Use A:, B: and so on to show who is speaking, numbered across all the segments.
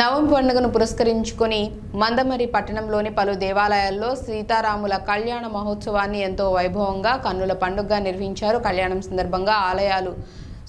A: నవం పండుగను పురస్కరించుకొని మందమరి పట్టణంలోని పలు దేవాలయాల్లో సీతారాముల కళ్యాణ మహోత్సవాన్ని ఎంతో వైభవంగా కన్నుల పండుగగా నిర్వహించారు. కళ్యాణం సందర్భంగా ఆలయాలు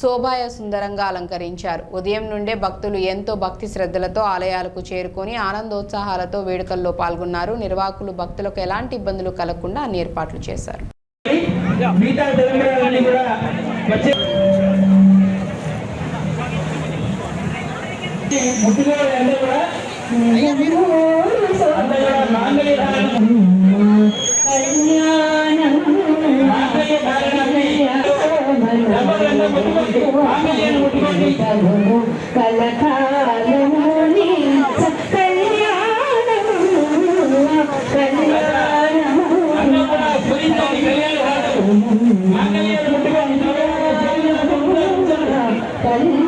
A: శోభాయ సుందరంగా అలంకరించారు. ఉదయం నుండే భక్తులు ఎంతో భక్తి శ్రద్ధలతో ఆలయాలకు చేరుకొని ఆనందోత్సాహాలతో వేడుకల్లో పాల్గొన్నారు. నిర్వాహకులు భక్తులకు ఎలాంటి ఇబ్బందులు కలగకుండా అన్ని ఏర్పాట్లు చేశారు.
B: ఎవరన్నా ముట్టుకోండి. మాంగళ్యాన్ని ముట్టుకోండి.
C: కలకాలముని కళ్యాణము
B: కూడా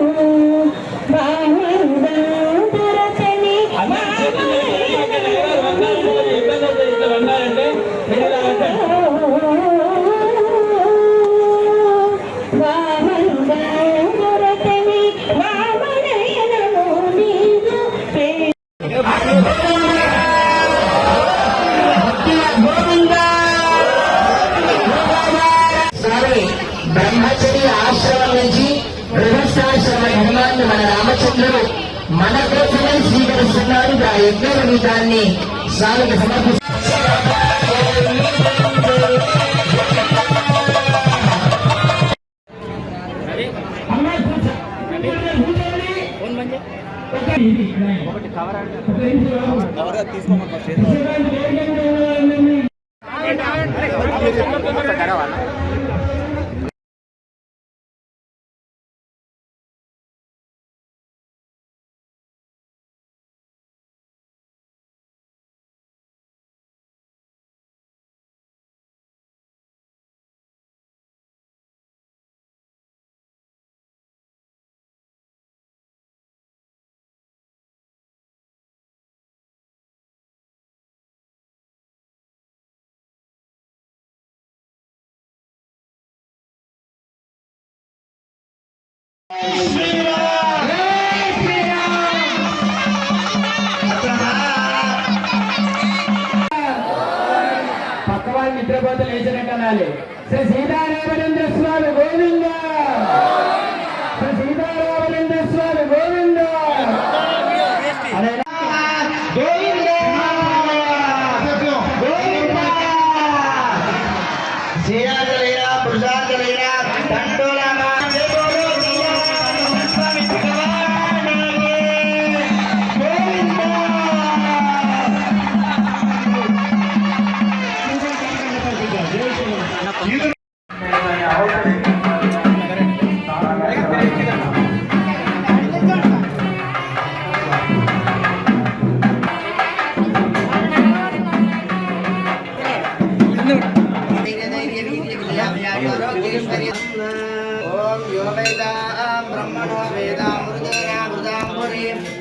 D: బ్రహ్మచర్య ఆశ్రమం నుంచి గృహస్థాశ్రమ ధర్మాన్ని మన రామచంద్రుడు మన కోసమే స్వీకరిస్తున్నారు ఆ యజ్ఞ దాన్ని స్వామికి సమర్పిస్తారు
B: అమ్మాయి కూర్చో. కవర్ తీసుకోమని పక్క నిద్రపోతే లేచినట్టు అనాలి. శ్రీ సీతారామచంద్ర స్వామి గోవింద. శ్రీ సీతారామచంద్ర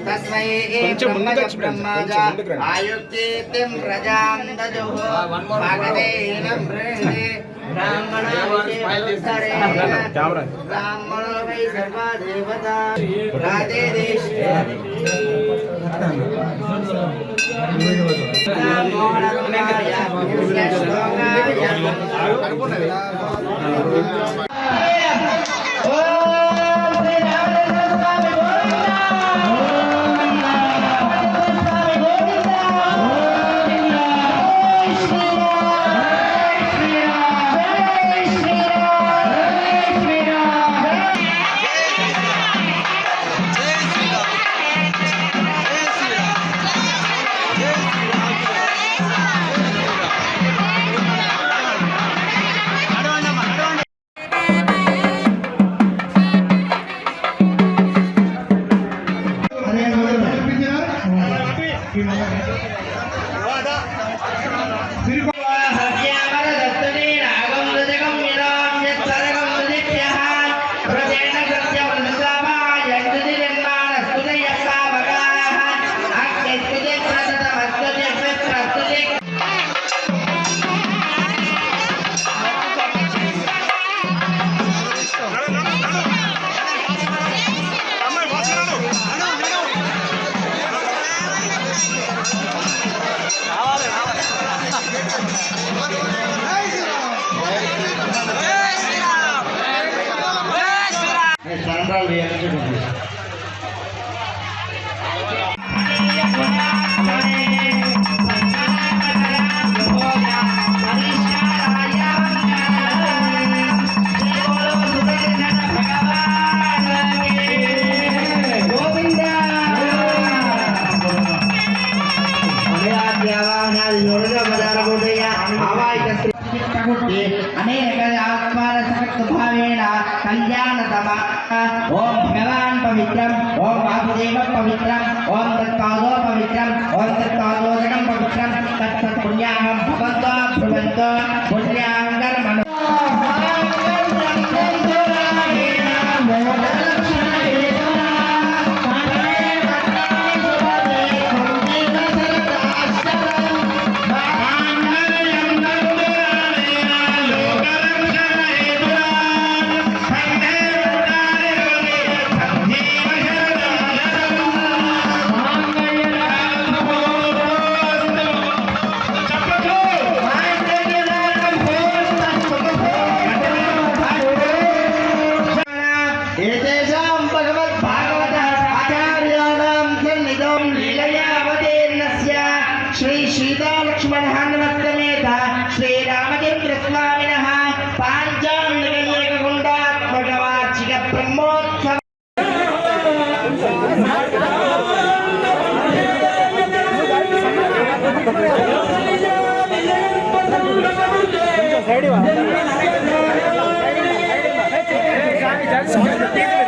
E: తస్మై బ్రహ్మజ ఆయుక్తిం ప్రజాం దజుః భగవేనం బృహే బ్రాహ్మణ బ్రాహ్మణో వై సర్వ దేవతా என்றால் என்று கொண்டிருக்கிறார் ಅವಕಾಶ చిత్తబుద్ధి అనేక ఆత్మాన సమత్వభావేణ కళ్యాణ సమ ఓం భగవాన్ పవిత్రం ఓం వాసుదేవ పవిత్రం ఓం తత్పాదో పవిత్రం ఓం పుణ్యాహం భవంతో పుణ్యాహం इदं लीलयावदेन्नस्य श्री सीतालक्ष्मणः नमस्तमेत श्रीरामचन्द्रस्वामिनः पाञ्चाङ्गैकगुण्डात्मकवार्षिकब्रह्मोत्सव ಸೈಡ್
B: हाँ। ಸೈಡ್